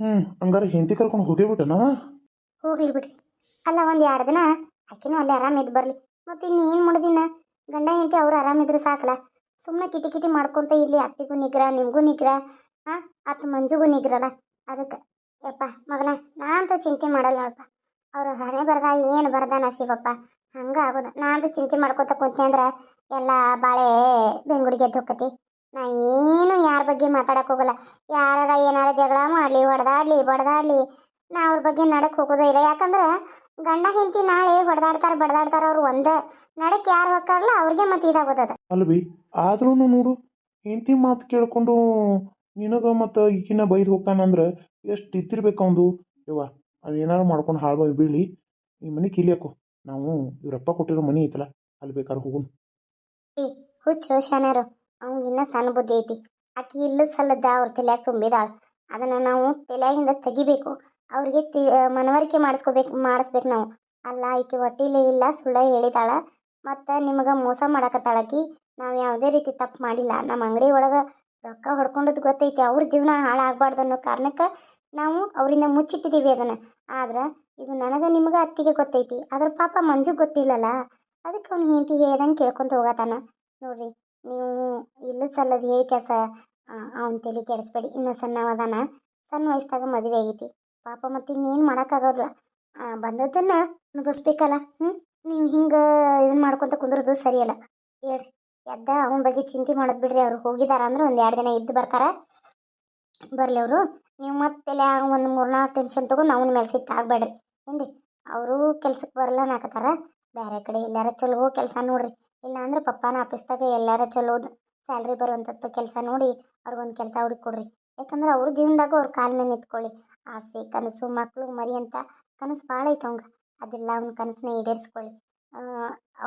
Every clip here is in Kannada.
ಹ್ಞೂ ಹಂಗಾರೆ ಹೆಂಡತಿ ಕರ್ಕೊಂಡು ಹೋಗೇ ಬಿಟ್ಟನಾ? ಹೋಗ್ಲಿ ಬಿಡ್ರಿ ಅಲ್ಲ ಒಂದು ಎರಡು ದಿನ ಆಕಿನೂ ಅಲ್ಲಿ ಆರಾಮ ಇದ್ದು ಬರಲಿ. ಮತ್ತು ಇನ್ನೇನು ಮಾಡೋದಿನ ಗಂಡ ಹೆಂಡತಿ ಅವ್ರು ಆರಾಮಿದ್ರೆ ಸಾಕಲ್ಲ. ಸುಮ್ಮನೆ ಕಿಟಿ ಕಿಟಿ ಮಾಡ್ಕೊಂತ ಇಲ್ಲಿ ಅತ್ತಿಗೂ ನಿಗ್ರ, ನಿಮಗೂ ನಿಗ್ರ ಹಾಂ ಅತ್ತ ಮಂಜುಗೂ ನಿಗ್ರಲ್ಲ. ಅದಕ್ಕೆ, ಯಪ್ಪ, ಮಗನ ನಾನು ಅಂತೂ ಚಿಂತೆ ಮಾಡಲ್ಲ ನೋಡಪ್ಪ. ಅವ್ರ ಹಣೆ ಬರ್ದ, ಏನು ಬರ್ದ ನಸೀಬಪ್ಪ. ಹಂಗೆ ಆಗೋದು. ನಾ ಅಂತೂ ಚಿಂತೆ ಮಾಡ್ಕೊತ ಕುಂತೆ ಅಂದ್ರೆ ಎಲ್ಲ ಬಾಳೆ ಬೆಂಗುಡಿಗೆ ಎದ್ದು ನಾ ಏನು ಯಾರ ಬಗ್ಗೆ ಮಾತಾಡಕ್ಕೆ ಹೋಗಲ್ಲ. ಯಾರಾರ ಏನಾರ ಜಗಳ ಮಾಡಲಿ ಹೊಡೆದಾಡ್ಲಿ ಬಡದಾಡ್ಲಿ ನಾ ಅವ್ರ ಬಗ್ಗೆ ನಡಕ್ ಹೋಗೋದೇ ಇಲ್ಲ. ಯಾಕಂದ್ರೆ ಗಂಡ ಹೆಂಡತಿ ನಾಳೆ ಹೊಡೆದಾಡ್ತಾರ ಬಡದಾಡ್ತಾರ ಅವ್ರು ಒಂದೇ. ನಡಕ್ ಯಾರು ಹೋಗ್ತಾರಲ್ಲ ಅವ್ರಿಗೆ ಮತ್ತೆ ಇದಾಗೋದದ ಅಲ್ವಿ ಆದ್ರೂ ನೋಡು ಹೆಂಡತಿ ಮಾತು ಕೇಳ್ಕೊಂಡು ನಿನಗ ಮತ್ತು ಈಗಿನ ಬೈದು ಹೋಗ್ತಾನಂದ್ರೆ ಎಷ್ಟು ಇದ್ದಿರ್ಬೇಕು ಅವಂದು. ಇವ ಅದೇನಾರ ಏನಾರು ಮಾಡ್ಕೊಂಡು ಹಾಳು ಬೀಳಿ ಈ ಮನೆ ಕೀಲಿಯಾಕು. ನಾವು ಇವರಪ್ಪ ಕೊಟ್ಟಿರೋ ಮನೆ ಐತಲ್ಲ ಅಲ್ಲಿ ಬೇಕಾದ್ರೆ ಹೋಗೋಣ. ಹುಚ್ಚು ಶಾನ್ಯಾರು ಅವ್ನಿಗಿನ್ನ ಸಣ್ಣ ಬುದ್ಧಿ ಐತಿ. ಆಕಿ ಇಲ್ಲದ ಸಲ್ಲದ ಅವ್ರ ತಲೆಯಾಗ ತುಂಬಿದಾಳ ಅದನ್ನ ನಾವು ತಲೆಯಾಗಿಂದ ತೆಗಿಬೇಕು. ಅವ್ರಿಗೆ ತಿ ಮನವರಿಕೆ ಮಾಡಿಸ್ಕೋಬೇಕು, ಮಾಡಿಸ್ಬೇಕು ನಾವು. ಅಲ್ಲ ಈಕೆ ಹೊಟ್ಟಿಲಿ ಇಲ್ಲ, ಸುಳ್ಳ ಹೇಳಿದಾಳ. ಮತ್ತು ನಿಮಗೆ ಮೋಸ ಮಾಡಕತ್ತಾಳಕಿ ನಾವು ಯಾವುದೇ ರೀತಿ ತಪ್ಪು ಮಾಡಿಲ್ಲ. ನಮ್ಮ ಅಂಗಡಿ ಒಳಗೆ ರೊಕ್ಕ ಹೊಡ್ಕೊಂಡದ್ದು ಗೊತ್ತೈತಿ. ಅವ್ರ ಜೀವನ ಹಾಳಾಗಬಾರ್ದು ಅನ್ನೋ ಕಾರಣಕ್ಕೆ ನಾವು ಅವರಿಂದ ಮುಚ್ಚಿಟ್ಟಿದ್ದೀವಿ ಅದನ್ನು. ಆದ್ರೆ ಇದು ನನಗೆ ನಿಮಗೆ ಅತ್ತಿಗೆ ಗೊತ್ತೈತಿ. ಅದ್ರ ಪಾಪ ಮಂಜು ಗೊತ್ತಿಲ್ಲಲ್ಲ. ಅದಕ್ಕೆ ಅವ್ನು ಹೆಂಡತಿ ಹೇಳ್ದಂಗೆ ಕೇಳ್ಕೊಂತ ಹೋಗತಾನ ನೋಡ್ರಿ. ನೀವು ಇಲ್ಲದ ಸಲ್ಲದ ಹೇಳಿ ಕೆಲಸ ಅವನ ತಲೆ ಕೆಡಿಸ್ಬೇಡಿ. ಇನ್ನು ಸಣ್ಣವದಾನ ಸಣ್ಣ ವಯಸ್ಸಾಗ ಮದುವೆ ಆಗೈತಿ. ಪಾಪ ಮತ್ತೆ ಇನ್ನೇನು ಮಾಡೋಕ್ಕಾಗೋದಿಲ್ಲ ಬಂದದ್ದನ್ನು ಅನುಭವಿಸ್ಬೇಕಲ್ಲ ಹ್ಞೂ ನೀವು ಹಿಂಗೆ ಇದನ್ನ ಮಾಡ್ಕೊತ ಕುಂದ್ರದು ಸರಿಯಲ್ಲ ಹೇಳ್ರಿ. ಎದ್ದ ಅವನ ಬಗ್ಗೆ ಚಿಂತೆ ಮಾಡೋದು ಬಿಡ್ರಿ ಅವ್ರು. ಹೋಗಿದಾರ ಅಂದ್ರೆ ಒಂದು ಎರಡು ದಿನ ಇದ್ದು ಬರ್ತಾರ. ಬರಲಿ ಅವರು. ನೀವು ಮತ್ತೆ ಒಂದು ಮೂರ್ನಾಲ್ಕು ಟೆನ್ಷನ್ ತೊಗೊಂಡು ಅವನ ಮೇಲೆ ಸಿಟ್ಟು ಆಗಬೇಡ್ರಿ. ರೀ ಅವರು ಕೆಲ್ಸಕ್ಕೆ ಬರಲ್ಲ ಅನ್ನಕತ್ತಾರ. ಬೇರೆ ಕಡೆ ಎಲ್ಲಾರ ಚಲೋ ಕೆಲಸ ನೋಡ್ರಿ. ಇಲ್ಲ ಅಂದ್ರೆ ಪಪ್ಪನ ಆಫೀಸ್ದಾಗ ಎಲ್ಲಾರ ಚಲೋದು ಸ್ಯಾಲ್ರಿ ಬರುವಂಥದ್ದು ಕೆಲಸ ನೋಡಿ ಅವ್ರಿಗೊಂದು ಕೆಲಸ ಹುಡುಕಿ ಕೊಡ್ರಿ. ಯಾಕಂದ್ರೆ ಅವ್ರ ಜೀವನದಾಗ ಅವ್ರ ಕಾಲ ಮೇಲೆ ನಿಂತ್ಕೊಳ್ಳಿ. ಆಸೆ, ಕನಸು ಮಕ್ಕಳು ಮರಿ ಅಂತ ಕನಸು ಭಾಳ ಐತೆ ಅವಂಗ. ಅದೆಲ್ಲ ಅವ್ನ ಕನಸನ್ನ ಈಡೇರಿಸ್ಕೊಳ್ಳಿ.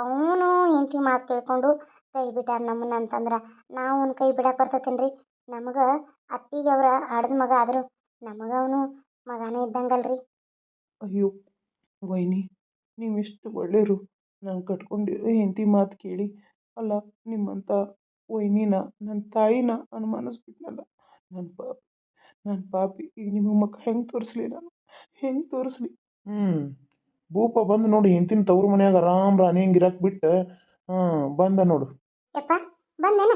ಅವನು ಹೆಂಡತಿ ಮಾತು ಕೇಳ್ಕೊಂಡು ಕೈ ಬಿಟ್ಟಾರ ನಮ್ಮನ್ನ ಅಂತಂದ್ರೆ ನಾವು ಅವ್ನ ಕೈ ಬಿಡಕ್ಕೆ ಬರ್ತೈತೇನ್ರಿ. ನಮಗೆ ಅತ್ತಿಗೆ ಅವರ ಆಡದ ಮಗ ಆದರೂ ನಮಗೆ ಅವನು ಮಗನೇ ಇದ್ದಂಗಲ್ರಿ. ಅಯ್ಯೋ, ವೈನಿ, ನೀವು ಎಷ್ಟು ಒಳ್ಳೆಯರು ನಾನು ಕಟ್ಕೊಂಡಿರೋ ಹೆಂಡತಿ ಮಾತು ಕೇಳಿ. ಅಲ್ಲ ನಿಮ್ಮಂಥ ವೈನಿನ ನನ್ನ ತಾಯಿನ ಅನುಮಾನಿಸ್ಬಿಟ್ನಲ್ಲ ನನ್ನ ಪಾಪಿ ನನ್ನ ಪಾಪಿ ಈಗ ನಿಮ್ಮ ಮಕ್ಕ ಹೆಂಗೆ ತೋರಿಸ್ಲಿ ನಾನು? ಹೆಂಗೆ ತೋರಿಸ್ಲಿ? ಹ್ಞೂ ಭೂಪ ಬಂದು ನೋಡಿ ಹೆಂಡ್ತಿನ ತವ್ರ ಮನ್ಯಾಗ ಆರಾಮ್ ರಾಣಿ ಹಿಂಗೆ ಇರಕ್ಕೆ ಬಿಟ್ಟು ಹಾಂ ಬಂದ ನೋಡು. ಯಪ್ಪ ಬಂದೇನ?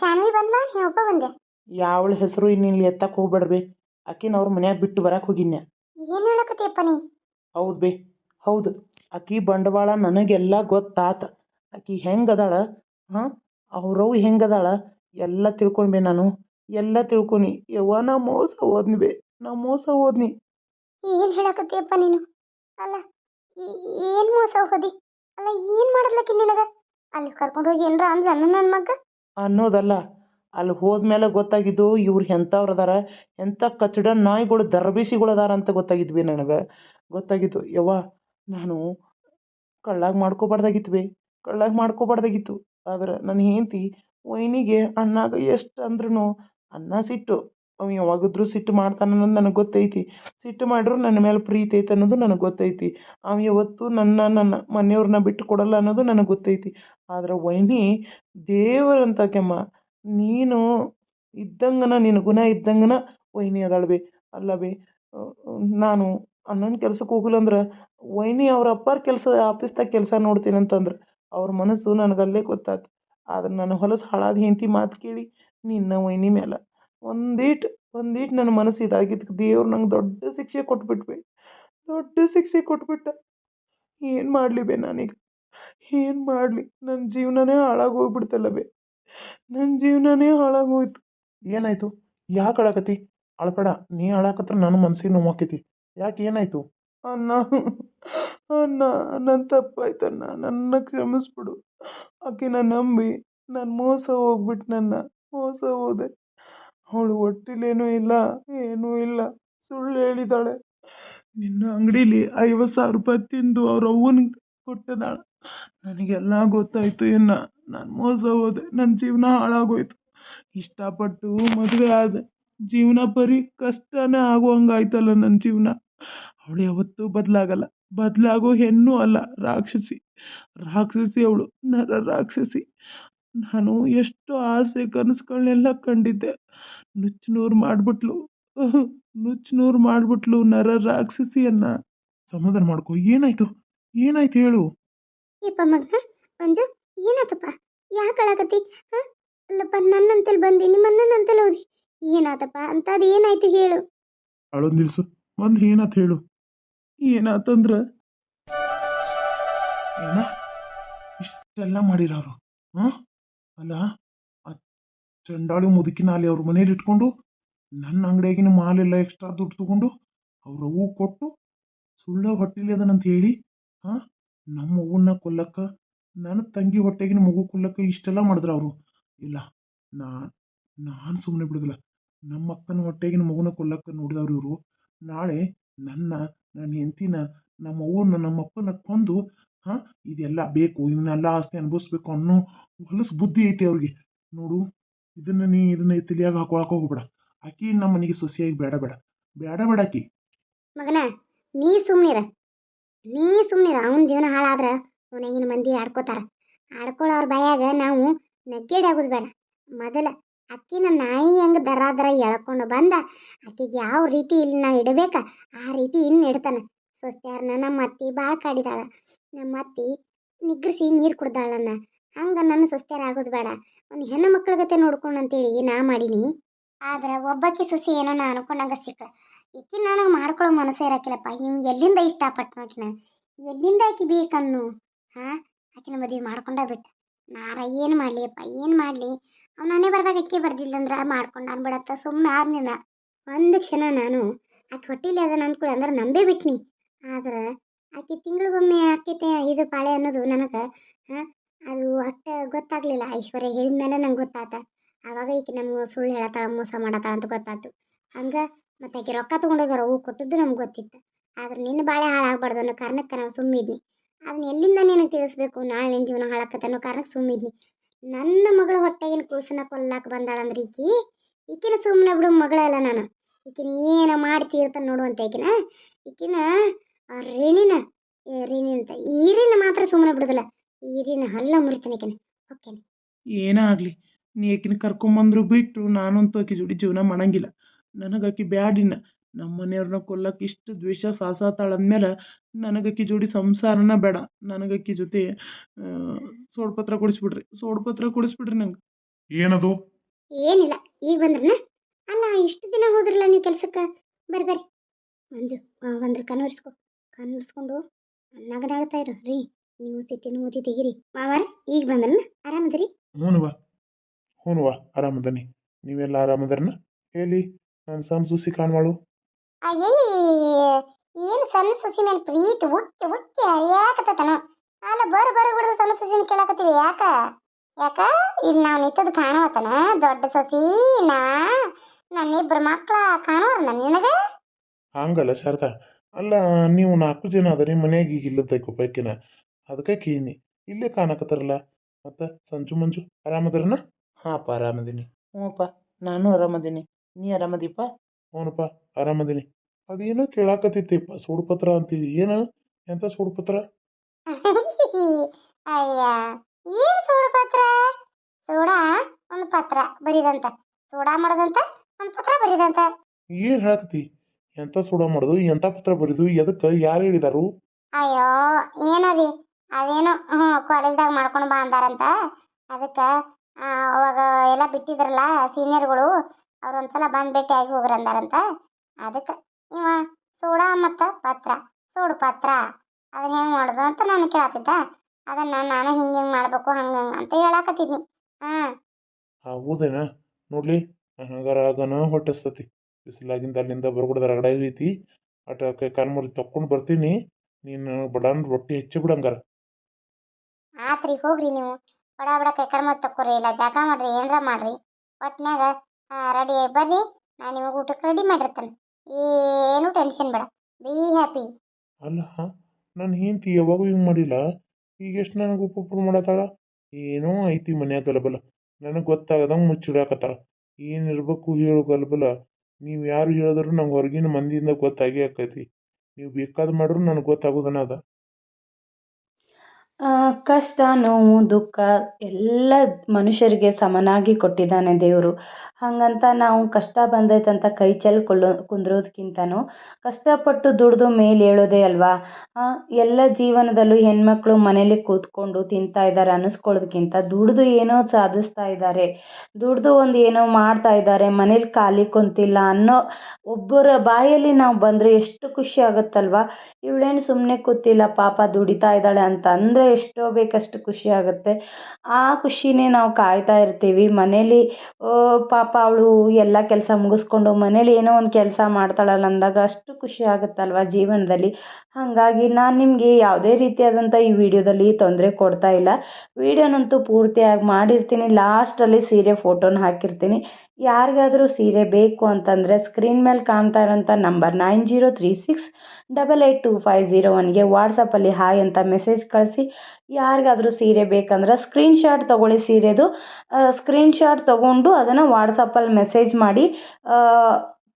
ಜಾನ್ವಿ ಬಂದ್ಲಾ? ನೀ ಒಬ್ಬ ಬಂದೆ? ಯಾವಳ ಹೆಸರು ಇನ್ನಿಲ್ಲಿ ಎತ್ತಕ್ಕೆ ಹೋಗ್ಬೇಡ್ರಿ ಆಕಿನ ಅವ್ರ ಮನ್ಯಾಗ ಬಿಟ್ಟು ಬರಕ್ಕೆ ಹೋಗಿನ್ಯ? ಏನು ಹೇಳಕತ್ತೀಯಪ್ಪ ನೀ? ಹೌದು ಬೇ ಹೌದು. ಆಕಿ ಬಂಡವಾಳ ನನಗೆಲ್ಲ ಗೊತ್ತಾತ. ಆಕಿ ಹೆಂಗೆ ಅದಾಳ ಹಾಂ? ಅವ್ರವ್ವ ಹೆಂಗೆ ಅದಾಳ ಎಲ್ಲ ತಿಳ್ಕೊಂಡೆ ನಾನು. ಎಲ್ಲ ತಿಳ್ಕೊನಿ ಯವ್ವ ನಾ ಮೋಸ ಹೋದ್ನಿ ಬೇ ನಾ ಮೋಸ ಹೋದ್ನಿ. ಏನು ಹೇಳಕತ್ತೀಯಪ್ಪ ನೀನು? ಅಲ್ಲ ಏನು ಮೋಸ ಹೋದಿ? ಅಲ್ಲ ಏನು ಮಾಡದ್ಲಕ್ಕಿ ನಿನಗೆ? ಅಲ್ಲಿ ಕರ್ಕೊಂಡು ಹೋಗಿ ಏನ್ರ ಅನ್ನ ನನ್ನ ಮಗ ಅನ್ನೋದಲ್ಲ. ಅಲ್ಲಿ ಹೋದ್ಮೇಲೆ ಗೊತ್ತಾಗಿದ್ದು ಇವ್ರು ಎಂಥವ್ರು ಅದಾರ. ಎಂಥ ಕಚ್ಚಡ ನಾಯಿಗಳು ದರ್ಬೀಸಿಗಳು ಅದಾರ ಅಂತ ಗೊತ್ತಾಗಿದ್ವಿ ನನಗೆ. ಗೊತ್ತಾಗಿದ್ದು ಯವ್ವ ನಾನು ಕಳ್ಳಾಗ ಮಾಡ್ಕೋಬಾರ್ದಾಗಿತ್ತು ಬೇ ಕಳ್ಳಾಗ ಮಾಡ್ಕೋಬಾರ್ದಾಗಿತ್ತು. ಆದ್ರೆ ನನ್ನ ಹೆಂಡ್ತಿ ವೈನಿಗೆ ಅಣ್ಣಾಗ ಎಷ್ಟು ಅಂದ್ರೂ ಅನ್ನ ಸಿಟ್ಟು. ಅವ ಯಾವಾಗಿದ್ರೂ ಸಿಟ್ಟು ಮಾಡ್ತಾನೆ ಅನ್ನೋದು ನನಗೆ ಗೊತ್ತೈತಿ. ಸಿಟ್ಟು ಮಾಡಿದ್ರು ನನ್ನ ಮೇಲೆ ಪ್ರೀತಿ ಐತೆ ಅನ್ನೋದು ನನಗೆ ಗೊತ್ತೈತಿ. ಅವ ಯಾವತ್ತೂ ನನ್ನ ನನ್ನ ಮನೆಯವ್ರನ್ನ ಬಿಟ್ಟು ಕೊಡಲ್ಲ ಅನ್ನೋದು ನನಗೆ ಗೊತ್ತೈತಿ. ಆದ್ರೆ ವೈನಿ ದೇವರಂತಕ್ಯಮ್ಮ ನೀನು ಇದ್ದಂಗನ ನಿನ್ನ ಗುಣ ಇದ್ದಂಗನ ವೈನಿ ಅದಾಳ ಬೇ ಅಲ್ಲ ಬೇ ನಾನು ಅಣ್ಣನ ಕೆಲ್ಸಕ್ಕೆ ಹೋಗಿಲ್ಲ ವೈನಿ ಅವ್ರ ಅಪ್ಪಾರ ಕೆಲಸ, ಆಫೀಸ್ದಾಗ ಕೆಲಸ ನೋಡ್ತೀನಿ ಅಂತಂದ್ರೆ, ಅವ್ರ ಮನಸ್ಸು ನನಗೆ ಅಲ್ಲೇ ಗೊತ್ತಾತು. ಆದ್ರೆ ನನ್ನ ಹೊಲಸು ಹಾಳಾದ ಹೆಂಡತಿ ಮಾತು ಕೇಳಿ ನಿನ್ನ ವೈನಿ ಮೇಲೆ ಒಂದೀಟ್ ಒಂದೀಟ್ ನನ್ನ ಮನಸ್ಸು ಇದಾಗಿದ್ದಕ್ಕೆ ದೇವ್ರು ನಂಗೆ ದೊಡ್ಡ ಶಿಕ್ಷೆ ಕೊಟ್ಬಿಟ್ವಿ. ದೊಡ್ಡ ಶಿಕ್ಷೆ ಕೊಟ್ಬಿಟ್ಟ. ಏನು ಮಾಡಲಿ ಬೇ ನಾನೀಗ? ಏನು ಮಾಡಲಿ? ನನ್ನ ಜೀವನನೇ ಹಾಳಾಗಿ ಹೋಗ್ಬಿಡ್ತಲ್ಲ ಬೇ. ನನ್ನ ಜೀವನನೇ ಹಾಳಾಗೋಯ್ತು ಏನಾಯ್ತು? ಯಾಕೆ ಹಾಳಾಕತಿ ಅಳಪಡ ನೀ ಅಳಕತ್ರ ನನ್ನ ಮನ್ಸಿಗೆ ನೋವಾಕೈತಿ ಯಾಕೆ ಏನಾಯಿತು? ಅಣ್ಣ ಅಣ್ಣ ನನ್ನ ತಪ್ಪಾಯ್ತಣ್ಣ. ನನ್ನ ಕ್ಷಮಿಸ್ಬಿಡು. ನನ್ನ ನಂಬಿ ನಾನು ಮೋಸ ಹೋಗ್ಬಿಟ್ಟು ನನ್ನ ಮೋಸ ಹೋದೆ. ಅವಳು ಒಟ್ಟಿಲೇನೂ ಇಲ್ಲ, ಏನೂ ಇಲ್ಲ. ಸುಳ್ಳು ಹೇಳಿದಾಳೆ. ನಿನ್ನ ಅಂಗಡೀಲಿ ಐವತ್ತು ಸಾವಿರ ರೂಪಾಯಿ ತಿಂದು ಅವ್ರ ಅವ್ವನಿಗೆ ಕೊಟ್ಟದಾಳ. ನನಗೆಲ್ಲ ಗೊತ್ತಾಯ್ತು ಇನ್ನ. ನಾನು ಮೋಸ ಹೋದೆ. ನನ್ನ ಜೀವನ ಹಾಳಾಗೋಯ್ತು. ಇಷ್ಟಪಟ್ಟು ಮದುವೆ ಆದೆ. ಜೀವನ ಬರೀ ಕಷ್ಟನೇ ಆಗುವಂಗಾಯ್ತಲ್ಲ ನನ್ನ ಜೀವನ. ಅವಳು ಯಾವತ್ತೂ ಬದಲಾಗಲ್ಲ. ಬದಲಾಗೋ ಹೆಣ್ಣು ಅಲ್ಲ ರಾಕ್ಷಸಿ. ರಾಕ್ಷಸಿ ಅವಳು ನರ ರಾಕ್ಷಸಿ. ನಾನು ಎಷ್ಟು ಆಸೆ ಕನಸುಗಳನ್ನೆಲ್ಲ ಕಂಡಿದ್ದೆ. ನುಚ್ಚು ನೂರು ಮಾಡಿಬಿಟ್ಲು ನುಚ್ಚು ಮಾಡಿಬಿಟ್ಲು ನರ ರಾಕ್ಷಸಿಯನ್ನ. ಸಮಾಧಾನ ಮಾಡ್ಕೊ ಏನಾಯ್ತು? ಏನಾಯ್ತು ಹೇಳು? ಏಪ್ಪ ಮಗನ ಮಂಜು ಏನಾತಪ್ಪ? ಯಾಕೆ ಅಳಾಕತ್ತಿ ಹಾಂ ಅಲ್ಲಪ್ಪ ನನ್ನಂತಲ್ಲಿ ಬಂದು ನಿಮ್ಮ ಅಣ್ಣನಂತಲ್ಲಿ ಹೋದಿ. ಏನಾತಪ್ಪ? ಅಂತ ಅದು ಏನಾಯ್ತು ಹೇಳು? ಅಳೋದ್ ನಿಲ್ಸು. ಬಂದ್ರೆ ಏನಾತ್ ಹೇಳು? ಏನಾತಂದ್ರ? ಏನ? ಇಷ್ಟೆಲ್ಲ ಮಾಡಿರವ್ರು ಹಾಂ? ಅಲ್ಲ, ಆ ಚಂಡಾಳಿ ಮುದುಕಿನ ಅಲ್ಲಿ ಅವ್ರ ಮನೇಲಿ ಇಟ್ಕೊಂಡು ನನ್ನ ಅಂಗಡಿಯಾಗಿನ ಮಾಲೆಲ್ಲ ಎಕ್ಸ್ಟ್ರಾ ದುಡ್ಡು ತಗೊಂಡು, ಅವ್ರ ಹೂ ಕೊಟ್ಟು, ಸುಳ್ಳ ಹೊಟ್ಟಿಲಿ ಅದನಂತ ಹೇಳಿ, ಹಾಂ? ನಮ್ಮ ಮಗುನ ಕೊಲ್ಲಕ್ಕ ನನ್ನ ತಂಗಿ ಹೊಟ್ಟೆಗಿನ ಮಗು ಕೊಲ್ಲಕ್ಕ ಇಷ್ಟೆಲ್ಲ ಮಾಡಿದ್ರು ಅವರು. ಇಲ್ಲ, ನಾ, ನಾನು ಸುಮ್ಮನೆ ಬಿಡೋದಿಲ್ಲ. ನಮ್ಮ ಅಕ್ಕನ ಹೊಟ್ಟೆಗಿನ ಮಗುನ ಕೊಲ್ಲಕ್ಕ ನೋಡಿದವ್ರು ಇವರು. ನಾಳೆ ನನ್ನ ನನ್ನ ಹೆಂಡತಿನ, ನಮ್ಮ ಅವ್ವನ್ನ ನಮ್ಮ ಅಪ್ಪನ ಕೊಂದು ಹಾಂ, ಇದೆಲ್ಲ ಬೇಕು ಇವನ್ನೆಲ್ಲ ಆಸ್ತಿ ಅನುಭವಿಸ್ಬೇಕು ಅನ್ನೋ ಹೊಲಸು ಬುದ್ಧಿ ಐತಿ ಅವ್ರಿಗೆ. ನೋಡು, ಇದನ್ನ ನೀ ಇದನ್ನ ತಲೆಯಾಗ ಹಾಕೊಳಕ್ಕೆ ಹೋಗ್ಬೇಡ. ಆಕಿ ನಮ್ಮ ಮನೆಗೆ ಸೊಸೆಯಾಗಿ ಬೇಡ ಬೇಡ. ಬೇಡ ಬೇಡ ಆಕಿ. ಮಗನ, ನೀ ಸುಮ್ಮನಿರ ನೀ ಸುಮ್ಮನಿರ ಅವನ ಜೀವನ ಹಾಳಾದ್ರೆ ಅವನಾಗಿನ ಮಂದಿ ಆಡ್ಕೋತಾರ. ಆಡ್ಕೊಳ್ಳೋರ ಬಾಯಾಗ ನಾವು ನಗ್ಗೇಡಿ ಆಗೋದು ಬೇಡ. ಮೊದಲ ಅಕ್ಕಿನ ನಾಯಿ ಹೆಂಗೆ ದರ ದರ ಎಳ್ಕೊಂಡು ಬಂದ? ಆಕಿಗೆ ಯಾವ ರೀತಿ ಇಲ್ಲಿ ನಾ ಇಡಬೇಕ? ಆ ರೀತಿ ಇನ್ನು ಇಡ್ತಾನೆ. ಸೊಸ್ತ್ಯಾರನ್ನ ನಮ್ಮ ಅತ್ತಿ ಭಾಳ ಕಾಡಿದಾಳ. ನಮ್ಮ ಅತ್ತಿ ನಿಗ್ರಿಸಿ ನೀರು ಕುಡ್ದಾಳನ್ನ ಹಂಗೆ ನನ್ನ ಸೊಸ್ತ್ಯಾರ ಆಗೋದು ಬೇಡ. ಒಂದು ಹೆಣ್ಣು ಮಕ್ಳ ಗತೆ ನೋಡ್ಕೊಂಡು ಅಂತೇಳಿ ನಾ ಮಾಡೀನಿ. ಆದ್ರೆ ಒಬ್ಬಕ್ಕೆ ಸೊಸಿ ಏನೋ ನಾ ಅನ್ಕೊಂಡಂಗೆ ಸಿಕ್ಕ ಈಕಿ ನನಗೆ ಮಾಡ್ಕೊಳ್ಳೋ ಮನಸ್ಸೇ ಇರಕ್ಕಿಲ್ಲಪ್ಪ ಇವ್ ಎಲ್ಲಿಂದ ಇಷ್ಟಪಟ್ಟು ಆಕಿನ? ಎಲ್ಲಿಂದ ಆಕಿ ಬೇಕನ್ನು? ಹಾಂ? ಆಕಿನ ಮದುವೆ ಮಾಡ್ಕೊಂಡ ಬಿಟ್ಟ. ನಾರ ಏನು ಮಾಡಲಿಯಪ್ಪ, ಏನು ಮಾಡಲಿ? ಅವ್ನು ನಾನೇ ಬರ್ದಾಗ ಅಕ್ಕಿ ಬರ್ದಿಲ್ಲ ಅಂದ್ರೆ ಮಾಡ್ಕೊಂಡು ಅನ್ಬಿಡತ್ತ ಸುಮ್ಮನೆ ಆದ್ನಿಲ್ಲ. ಒಂದು ಕ್ಷಣ ನಾನು ಆಕೆ ಹೊಟ್ಟಿಲಿ ಅದನ್ನ ಅಂದ್ಕೊಳ್ಳಿ ಅಂದ್ರೆ ನಂಬೇ ಬಿಟ್ನಿ. ಆದ್ರೆ ಆಕೆ ತಿಂಗಳಿಗೊಮ್ಮೆ ಆಕೈತೆ ಇದು ಪಾಳೆ ಅನ್ನೋದು ನನಗೆ ಅದು ಅಷ್ಟು ಗೊತ್ತಾಗಲಿಲ್ಲ. ಐಶ್ವರ್ಯ ಹೇಳಿದ ಮೇಲೆ ನಂಗೆ ಗೊತ್ತಾತ. ಆವಾಗ ಈಕೆ ನಮ್ಗೆ ಸುಳ್ಳು ಹೇಳತ್ತಾಳ, ಮೋಸ ಮಾಡತ್ತಾಳ ಅಂತ ಗೊತ್ತಾತು. ಹಂಗೆ ಮತ್ತು ಆಕೆ ರೊಕ್ಕ ತೊಗೊಂಡೋಗಾರ ಹೂ ಕೊಟ್ಟಿದ್ದು ನಮ್ಗೆ ಗೊತ್ತಿತ್ತು. ಆದ್ರೆ ನಿನ್ನ ಬಾಳೆ ಹಾಳಾಗಬಾರ್ದು ಅನ್ನೋ ಕಾರಣಕ್ಕೆ ನಾವು ಸುಮ್ಮಿದ್ನಿ ಅದನ್ನ ಎಲ್ಲಿಂದ ನಿನಗೆ ತಿಳಿಸ್ಬೇಕು? ನಾಳೆ ಜೀವನ ಹಾಳಾಕತ್ತೆ ಅನ್ನೋ ಕಾರಣಕ್ಕೆ ಸುಮ್ಮಿದ್ನಿ ನನ್ನ ಮಗಳ ಹೊಟ್ಟೆಗಿನ ಕೂಸನ್ನ ಕೊಲ್ಲಾಕ ಬಂದಾಳಂದ್ರೆ ಈಕಿ, ಈಕಿನ ಸುಮ್ಮನೆ ಬಿಡು ಮಗಳಲ್ಲ ನಾನು. ಈಕಿನ ಏನು ಮಾಡಿ ತೀರ್ತಾನೆ ನೋಡುವಂತ ಈಕಿನ. ಈಕಿನ ರೇಣಿನ ರೇಣಿ ಅಂತ, ಈರಿನ ಮಾತ್ರ ಸುಮ್ಮನೆ ಬಿಡೋದಿಲ್ಲ. ಈರಿನ ಹಲ್ಲ ಮುರಿತಾನೆ ಈಕಿನ. ಓಕೆನೆ ಏನೇ ಆಗಲಿ, ನೀ ಆಕಿನ ಕರ್ಕೊಂಬಂದ್ರು ಬಿಟ್ಟು ನಾನಂತೂ ಆಕಿ ಜೋಡಿ ಜೀವನ ಮಾಡಂಗಿಲ್ಲ. ನನಗೆ ಆಕಿ ಬ್ಯಾಡಿನ ನಮ್ಮ ಮನೆಯವ್ರನ್ನ ಕೊಲ್ಲಕ್ಕೆ ಇಷ್ಟು ದ್ವೇಷ ಸಾಸಾತಾಳಂದ್ಮೇಲೆ ಅಂದಮೇಲೆ ನನಗೆ ಆಕಿ ಜೋಡಿ ಸಂಸಾರನ ಬೇಡ ನನಗೆ ಆಕಿ ಜೊತೆ ಸೋಡ್ಪತ್ರ ಕೊಡಿಸ್ಬಿಡ್ರಿ ಸೋಡ್ಪತ್ರ ಕೊಡಿಸ್ಬಿಡ್ರಿ ನಂಗೆ. ಏನದು? ಏನಿಲ್ಲ ಈಗ ಬಂದ್ರನ? ಅಲ್ಲ ಇಷ್ಟು ದಿನ ಹೋದ್ರಲ್ಲ ನೀವು ಕೆಲಸಕ್ಕೆ? ಬರ್ರಿ ಬರ್ರಿ. ಮಂಜು ಬಂದ್ರೆ ಕನ್ವರ್ಸ್ಕೊ ಕನ್ವರ್ಸ್ಕೊಂಡು ನಗನಾಗ್ತಾ ಇರು ರೀ ನೀವು ಸಿಟ್ಟಿನ ಮೂತಿ ತೆಗಿರಿ. ಮಾವಾರ ಈಗ ಬಂದ್ರನ? ಆರಾಮದಿರಿ? ಹ್ಞೂನವ್ವ ಹ್ಞೂನವ್ವ ಆರಾಮದನಿ. ನೀವೆಲ್ಲ ಆರಾಮದರನ? ಹೇಳಿ ನಾನು ಸಂಸೂಸಿ ಸುಸಿ ಕಾಣ್ಮಾಳು ಅಯ್ಯಯ್ಯ ಏನು ಸಣ್ಣ ಸೊಸಿ ಮೇಲೆ ಪ್ರೀತಿ ಉಕ್ಕಿ ಉಕ್ಕಿ ಹರಿಯಾಕತ್ತತನ. ಅಲ್ಲ ಬರ್ ಬರ್ ಬಿಡದ ಸಣ್ಣ ಸೊಸಿನ ಕೇಳಾಕತ್ತೀವಿ ಯಾಕ? ಯಾಕ? ಇದು ನಾವು ನಿತ್ತದ ಕಾಣವತ್ತನ ದೊಡ್ಡ ಸೊಸಿ ನಾ ನನ್ನ ನನ್ನಿಬ್ರು ಮಕ್ಳ ಕಾಣೋರ್ನ ನಿನಗ? ಹಂಗಲ್ಲ ಶಾರದಾ. ಅಲ್ಲ ನೀವು ನಾಲ್ಕು ಜನ ಅದರಿ ಮನ್ಯಾಗ ಈಗ ಇಲ್ಲದಕ್ಕೆ ಪೈಕಿನ ಅದಕ್ಕೆ ಕೀನಿ. ಇಲ್ಲೇ ಕಾಣಕತ್ತಾರಲ್ಲ. ಮತ್ತೆ ಸಂಜು ಮಂಜು ಆರಾಮದರನ? ಹಾಂಪ್ಪ ಆರಾಮದೀನಿ. ಹ್ಞೂಪ್ಪ ನಾನು ಆರಾಮದೀನಿ. ನೀ ಆರಾಮದೀಪ? ಹ್ಞೂನಪ್ಪ ಆರಾಮದೀನಿ. ಅದೇನೋ ಕೇಳಾಕತ್ತಿತ್ತಿಪ್ಪ ಸೂಡ್ಪತ್ರ ಅಂತೀವಿ ಏನು? ಎಂಥ ಸೂಡ್ಪತ್ರ? ಅಯ್ಯ ಏನ್ ಸೂಡ್ಪತ್ರ? ಪತ್ರ ಸೂಡ ಒಂದು ಪತ್ರ ಬರಿದಂತ. ಸೋಡ ಮಾಡೋದಂತ ಒಂದು ಪತ್ರ ಬರಿದಂತ. ಏನ್ ಹೇಳಕತ್ತಿ? ಎಂತ ಸೋಡ ಮಾಡೋದು ಎಂತ ಪತ್ರ ಬರೀದು ಎದಕ್ಕೆ ಯಾರು ಹೇಳಿದಾರು? ಅಯ್ಯೋ ಏನೋ ರೀ ಅದೇನೋ ಹ್ಞೂ ಕಾಲೇಜ್ದಾಗ ಮಾಡ್ಕೊಂಡು ಬಾ ಅಂದಾರಂತ. ಅದಕ್ಕೆ ಅವಾಗ ಎಲ್ಲ ಬಿಟ್ಟಿದ್ರಲ್ಲ ಸೀನಿಯರ್ಗಳು ಅವ್ರ ಒಂದ್ಸಲ ಬಂದು ಭೇಟಿ ಆಗಿ ಹೋಗ್ರಿ ಅಂದಾರಂತ. ಅದಕ್ಕೆ ಇವ ಸೋಡ ಮತ್ತು ಪತ್ರ ಸೋಡ ಪತ್ರ. ಅದನ್ನ ಹೆಂಗೆ ಮಾಡೋದು ಅಂತ ನಾನು ಕೇಳತ್ತಿದ್ದ ಅದನ್ನ ನಾನು ಹಿಂಗೆ ಹಿಂಗೆ ಮಾಡಬೇಕು ಹಂಗೆ ಹಂಗೆ ಅಂತ ಹೇಳಾಕತ್ತಿದ್ನಿ. ಹಾಂ. ಹೌದೇನ? ನೋಡ್ಲಿ ಹಂಗಾರ ಅದನ್ನ ಹೊಟ್ಟೆಸ್ತತಿ ಬಿಸಿಲಾಗಿಂದ ಅಲ್ಲಿಂದ ಬರ್ಗುಡ ರಗಡ ಐತಿ. ಅಟ ಕೈ ಕಾಲು ಮುರಿ ತಕ್ಕೊಂಡು ಬರ್ತೀನಿ. ನೀನು ಬಡಾನ್ ರೊಟ್ಟಿ ಹೆಚ್ಚಿ ಬಿಡಂಗಾರ ಆತ್ರಿ ಹೋಗ್ರಿ ನೀವು. ಬಡ ಬಡ ಕೈಕರ್ ಕರ್ಮ ತಕ್ಕೋರಿ. ಇಲ್ಲ ಜಾಗ ಮಾಡ್ರಿ ಏನರ ಮಾಡ್ರಿ. ಒಟ್ನ್ಯಾಗ ರೆಡಿ ಬರ್ರಿ. ನಾನು ನಿಮಗೆ ಊಟಕ್ಕೆ ರೆಡಿ ಮಾಡಿರ್ತೇನೆ. ಏನು ಟೆನ್ಷನ್ ಬೇಡ. Be happy. ಅಲ್ಲ ನನ್ನ ಹೆಂಡತಿ ಯಾವಾಗೂ ಹಿಂಗೆ ಮಾಡಿಲ್ಲ. ಈಗ ಎಷ್ಟು ನನಗೆ ಉಪಪುರ ಮಾಡತ್ತಾಳ? ಏನೋ ಐತಿ ಮನ್ಯಾಗ ಗಲಬಲ. ನನಗೆ ಗೊತ್ತಾಗದಂಗೆ ಮುಚ್ಚಿಡಾಕತ್ತಾಳ. ಏನಿರ್ಬೇಕು ಹೇಳು ಗಲಬಲ. ನೀವು ಯಾರು ಹೇಳಿದ್ರು ನಂಗೆ ಹೊರಗಿನ ಮಂದಿಯಿಂದ ಗೊತ್ತಾಗೇ ಆಕೈತಿ. ನೀವು ಬೇಕಾದ್ ಮಾಡ್ರು ನನಗೆ ಗೊತ್ತಾಗೋದನ ಅದ. ಕಷ್ಟ, ನೋವು, ದುಃಖ ಎಲ್ಲ ಮನುಷ್ಯರಿಗೆ ಸಮನಾಗಿ ಕೊಟ್ಟಿದ್ದಾನೆ ದೇವರು. ಹಾಗಂತ ನಾವು ಕಷ್ಟ ಬಂದೈತೆ ಅಂತ ಕೈ ಚೆಲ್ಲಿ ಕುಂದ್ರೋದಕ್ಕಿಂತನೂ ಕಷ್ಟಪಟ್ಟು ದುಡಿದು ಮೇಲೆ ಏಳೋದೇ ಅಲ್ವಾ? ಎಲ್ಲ ಜೀವನದಲ್ಲೂ ಹೆಣ್ಮಕ್ಳು ಮನೇಲಿ ಕೂತ್ಕೊಂಡು ತಿಂತಾ ಇದ್ದಾರೆ ಅನ್ನಿಸ್ಕೊಳ್ಳೋದಕ್ಕಿಂತ ದುಡಿದು ಏನೋ ಸಾಧಿಸ್ತಾ ಇದ್ದಾರೆ. ದುಡಿದು ಒಂದು ಏನೋ ಮಾಡ್ತಾ ಇದ್ದಾರೆ, ಮನೇಲಿ ಖಾಲಿ ಕುಂತಿಲ್ಲ ಅನ್ನೋ ಒಬ್ಬರ ಬಾಯಲ್ಲಿ ನಾವು ಬಂದರೆ ಎಷ್ಟು ಖುಷಿ ಆಗುತ್ತಲ್ವಾ? ಇವಳೇನು ಸುಮ್ಮನೆ ಕೂತಿಲ್ಲ, ಪಾಪ ದುಡಿತಾ ಇದ್ದಾಳೆ ಅಂತ ಅಂದರೆ ಎಷ್ಟೋ ಬೇಕಷ್ಟು ಖುಷಿ ಆಗುತ್ತೆ. ಆ ಖುಷಿನೇ ನಾವು ಕಾಯ್ತಾ ಇರ್ತೀವಿ. ಮನೇಲಿ ಪಾಪ ಅವಳು ಎಲ್ಲ ಕೆಲಸ ಮುಗಿಸ್ಕೊಂಡು ಮನೇಲಿ ಏನೋ ಒಂದು ಕೆಲಸ ಮಾಡ್ತಾಳಲ್ಲ ಅಂದಾಗ ಅಷ್ಟು ಖುಷಿ ಆಗುತ್ತಲ್ವ ಜೀವನದಲ್ಲಿ? ಹಾಗಾಗಿ ನಾನು ನಿಮಗೆ ಯಾವುದೇ ರೀತಿಯಾದಂಥ ಈ ವಿಡಿಯೋದಲ್ಲಿ ತೊಂದರೆ ಕೊಡ್ತಾ ಇಲ್ಲ. ವಿಡಿಯೋನಂತೂ ಪೂರ್ತಿಯಾಗಿ ಮಾಡಿರ್ತೀನಿ. ಲಾಸ್ಟಲ್ಲಿ ಸೀರೆ ಫೋಟೋನ ಹಾಕಿರ್ತೀನಿ. ಯಾರಿಗಾದರೂ ಸೀರೆ ಬೇಕು ಅಂತಂದರೆ ಸ್ಕ್ರೀನ್ ಮೇಲೆ ಕಾಣ್ತಾ ಇರೋಂಥ number nine zero three six double eight two five zero ಒನ್ಗೆ ವಾಟ್ಸಪ್ಪಲ್ಲಿ ಹಾಯ್ ಅಂತ ಮೆಸೇಜ್ ಕಳಿಸಿ. ಯಾರಿಗಾದರೂ ಸೀರೆ ಬೇಕಂದ್ರೆ ಸ್ಕ್ರೀನ್ಶಾಟ್ ತೊಗೊಳ್ಳಿ ಸೀರೆದು. ಸ್ಕ್ರೀನ್ಶಾಟ್ ತೊಗೊಂಡು ಅದನ್ನು ವಾಟ್ಸಪ್ಪಲ್ಲಿ ಮೆಸೇಜ್ ಮಾಡಿ.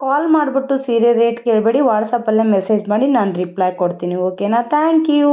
ಕಾಲ್ ಮಾಡಿಬಿಟ್ಟು ಸೀರೆ ರೇಟ್ ಕೇಳಬೇಡಿ. ವಾಟ್ಸಪ್ಪಲ್ಲೇ ಮೆಸೇಜ್ ಮಾಡಿ, ನಾನು ರಿಪ್ಲೈ ಕೊಡ್ತೀನಿ. ಓಕೆನಾ ಥ್ಯಾಂಕ್ ಯು